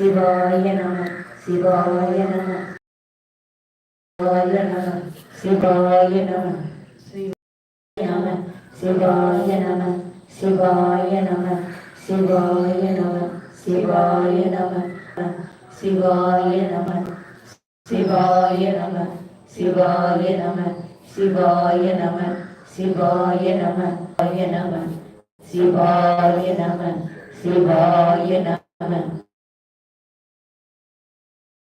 சிவாய நம சிவாய நம. சிவாய நம சிவாய நம. நம சிவாய நம சிவாய நம. சிவாய நம சிவாய நம. சிவாய நம சிவாய நம. சிவாய நம சிவாய நம. சிவாய நம சிவாய நம. சிவாய நம சிவாய நம.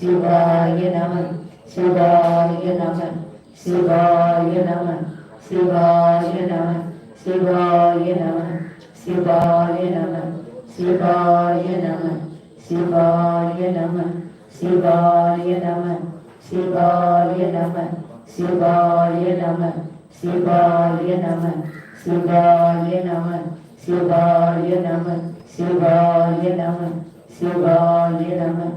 சிவாய நமன் சிவாய நமன் சிவாய நமன் சிவாய நமன் சிவாய நமன் சிவாய நமன் சிவாய நமன் சிவாய நமன் சிவாய நமன் சிவாய நமன் சிவாய நமன் சிவாய நமன் சிவாய நமன் சிவாய நமன் சிவாய நமன் சிவாய நமன்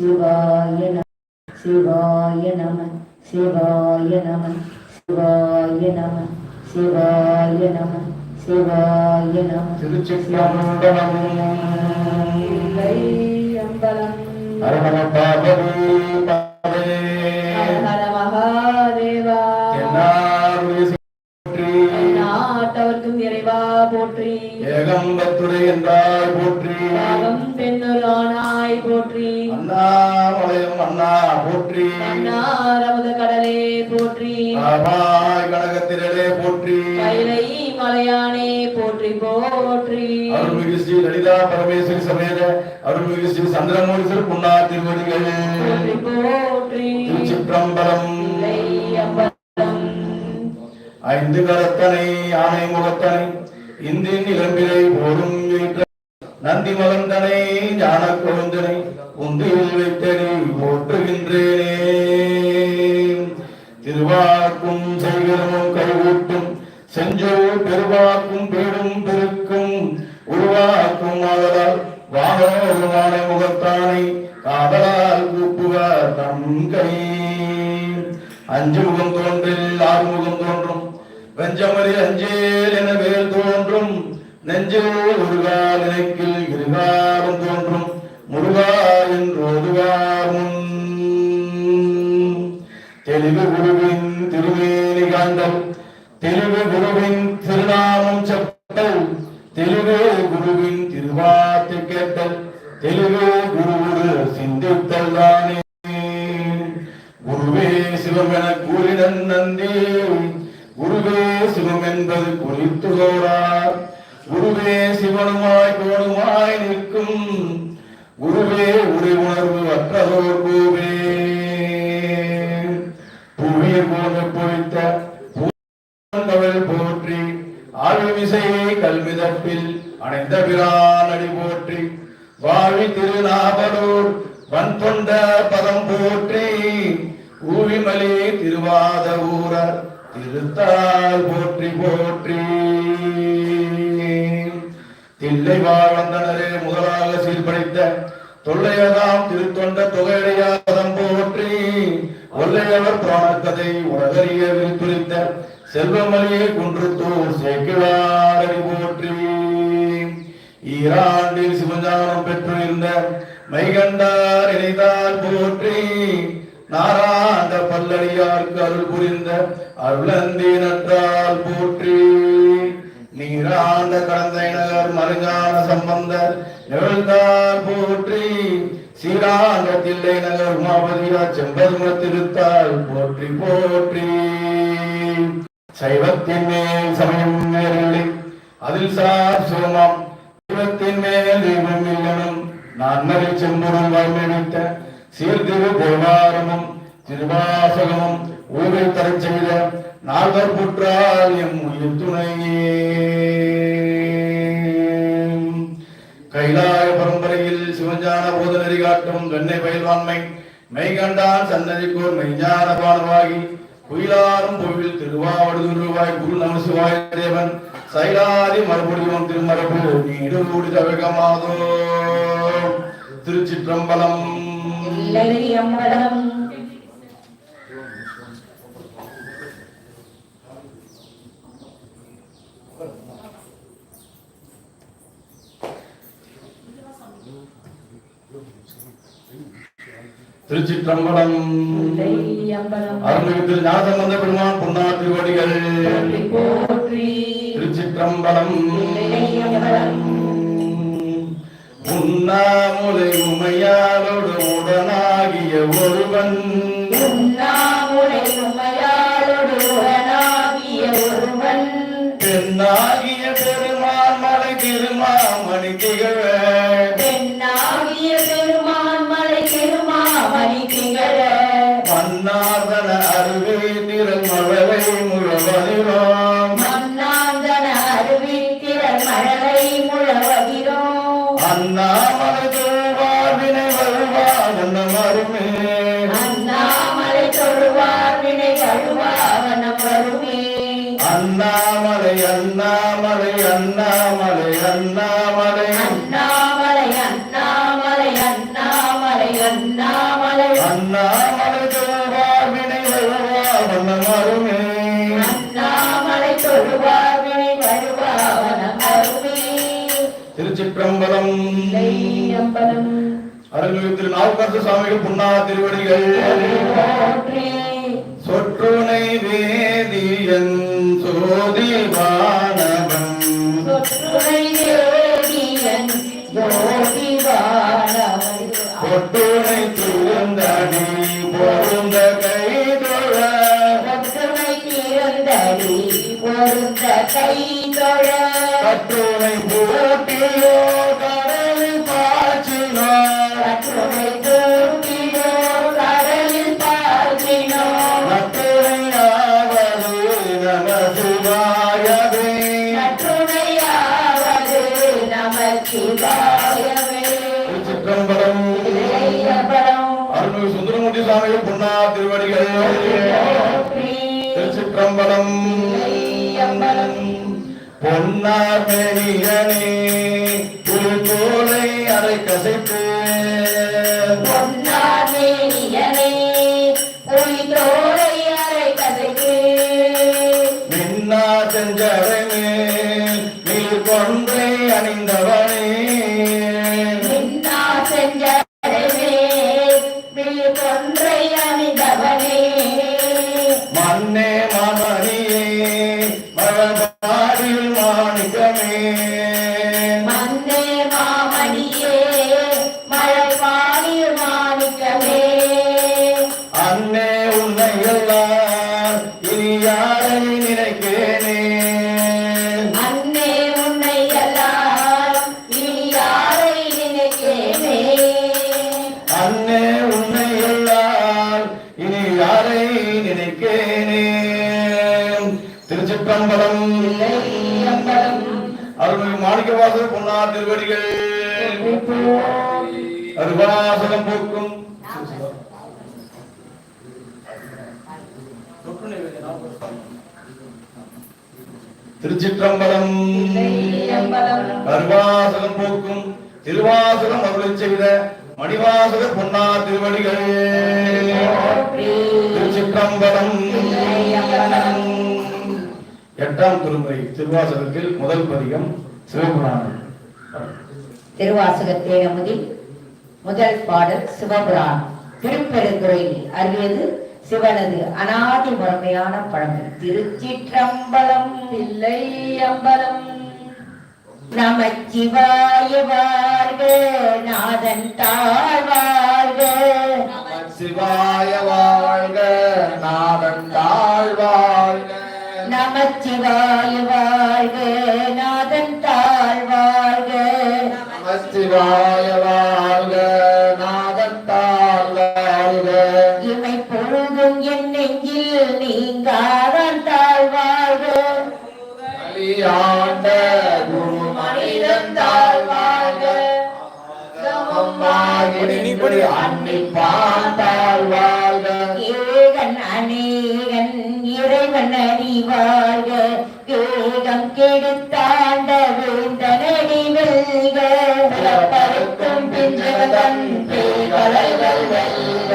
శివాయ నమ శివాయ నమ శివాయ నమ శివాయ నమ శివాయ నమ శివాయ నమ. తిరుచిత్రంబలం అరమణ పాదే పాదే நாட்டவர்க்கும் இறைவா போற்றி. ஏகம்பத்துரை என்றாய் போற்றி. பாகம் பெண்ணுலானாய் போற்றி. அண்ணாமலையம் அண்ணா போற்றி. அன்னாரமுத கடலே போற்றி. ஆபாய் கனகத்திரளே போற்றி. கைலை மலையானே போற்றி போற்றி. அருள்மிகு ஸ்ரீ லலிதா பரமேஸ்வரி சமேத அருள்மிகு ஸ்ரீ சந்திரமூர்த்தி புண்ணா திருவடிகளே. போற்றி அம்பலம் ஐந்து கரத்தனை யானை முகத்தனை இந்தின் இளம்பிரை போரும் நந்தி மகந்தனை ஞான கொழுந்தனை உந்தியில் வைத்தனை போற்றுகின்றேனே திருவாக்கும் செய்கிறமும் கைகூட்டும் செஞ்சோர் பெருவாக்கும் பேடும் பெருக்கும் உருவாக்கும் ஆதலால் வானோருமான முகத்தானை காதலால் கூப்புவார் தம் கை. அஞ்சு முகம் தோன்றில் ஆறு முகம் தோன்றும் வெஞ்சமறி அஞ்சேல் என வேல் தோன்றும் நெஞ்சில் ஒருகால் நினைக்கில் இருகாலும் தோன்றும் முருகா என்று ஒருகார் முன் தெளிவு குருவின் திருமேனி காண்டல் தெளிவு குருவின் திருநாமம் செப்பல் தெளிவு குருவின் திருவார்த்தை கேட்டல் தெளிவு குரு என்பது குறித்து கோரார் குருவே சிவனுமாய் கோடுமாய் நிற்கும். குருவே உரை உணர்வு அற்றதோர் கோவே. புவியர் போன பொய்த்த பூங்கவல் போற்றி ஆழ்விசையை கல்விதப்பில் அணைந்த பிரான் போற்றி வாழி திருநாபலூர் வன் தொண்ட பதம் போற்றி ஊவிமலே திருவாத ஊரர் திருத்தால் போற்றி போற்றி. தில்லை வாழ்ந்தனரே முதலாக சீர்படைத்த தொல்லையதாம் திருத்தொண்ட தொகையடையாதம் போற்றி. ஒல்லையவர் புராணக்கதை உலகறிய விரித்துரித்த செல்வமலியை குன்றுத்தூர் சேக்கிழாரை போற்றி. ஈராண்டில் சிவஞானம் பெற்றிருந்த மைகண்டார் இணைந்தால் போற்றி. நாராந்த பல்லடியார்க்கு அருள் புரிந்த அருளந்தி நன்றால் போற்றி. நீராண்ட கடந்தை நகர் மருங்கான சம்பந்தர் நிகழ்ந்தார் போற்றி. சீராண்ட தில்லை நகர் உமாபதியா செம்பதும திருத்தால் போற்றி போற்றி. சைவத்தின் மேல் சமயம் நேரில்லை. அதில் சார் சோமம் தெய்வத்தின் மேல் தெய்வம் இல்லனும். நான் மறை செம்பொருள் வாழ்மைத்த சீர்திரு பொருளாரமும் திருவாசகமும் ஊரில் தரச் செய்த நாகர்புற்றால் எம் உயிர் துணையே. கைலாய பரம்பரையில் சிவஞான போத நெறி காட்டும் வெண்ணை பயில்வான்மை மெய்கண்டான் சன்னதிக்கோர் மெய்ஞான பானவாகி குயிலாரும் கோவில் திருவாவடுதுருவாய் குரு நமசிவாய தேவன் சைலாதி மறுபடியும் திருமரபு நீடு கூடி தவிகமாதோ. திருச்சிற்றம்பலம் இல்லது எம்மடம் திருச்சிற்றம்பலம் அருள்மிகு திரு ஞானசம்பந்த பெருமான் பொன்னாற்றுவடிகள் திருச்சிற்றம்பலம். Amém. அண்ணாமலை அண்ணாமலை அண்ணாமலை அண்ணாமலை. அண்ணாமலை அண்ணாமலை அண்ணாமலை அண்ணாமலை. அண்ணாமலை மருமே அண்ணாமலை வினை திருச்சிற்றம்பலம். அருள்மிகு திரு நாவுக்கரசு சுவாமிகள் புண்ணா திருவடிகள். சொற்றுணை வேதியன் சோதி வானவன். சொற்றுணை வேதியன் சோதி வானவன். பொட்டுணை திருந்தடி பொருந்த கைதொழ பொட்டுணை திருந்தடி போட்டியோ நமசிவாயவே நற்றுணையாவது நமசிவாயவே திருச்சிற்றம்பலம். அருள்மிகு சுந்தரமூர்த்தி சுவாமிகள் புன்னா திருவடிகள். திருச்சிற்றம்பலம். பொன்னார் பெரியனே திருக்கோளை அரை கசைப்பு பொன்னார் அம்பலம் அருள்மிகு மாணிக்கவாசல் பொன்னார் திருவடிகள். அருவாசகம் போக்கும். திருச்சிற்றம்பலம். கருவாசகம் போக்கும். திருவாசகம் அருளை செய்த மணிவாசக பொன்னார் திருவடிகள். திருச்சிற்றம்பலம். எட்டாம் திருமுறை திருவாசகத்தில் முதல் பதிகம் சிவபுராணம். திருவாசக தேகமுதில் முதல் பாடல் சிவபுராணம். திருப்பெருந்துறையில் அருளியது சிவனது அனாதி முறைமையான பழமை திருச்சிற்றம்பலம் தில்லை அம்பலம். நமச்சிவாய வாழ்க நாதன் தாழ்வாழ்க சிவாய வாழ்க நாதன் தாழ்வாழ்க நமச்சிவாய வாழ்க நாதன் தாழ்வாழ்க சிவாய வாழ்க நாதன் தாழ்வாழ்க இமை பொழுதும் என் நெஞ்சில் நீங்காதான் அழியாண்ட குரு மனிதன் சமமாகிடு அன்னிப்பான் தாழ்வாழ்க ஏகன் அநேகன் இறைவன் அறிவாழ்க வேகம் கெடுத்தாண்ட வேந்தனடி வெல்க பருக்கும் பிஞ்சகதன் பேகலைகள் வெல்க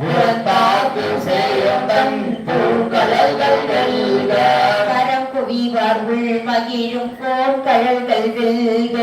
புறத்தாக்கு சேயந்தன் வெல்க கரம் குவிவார் உள் மகிழும் போர் கழல்கள் வெல்க.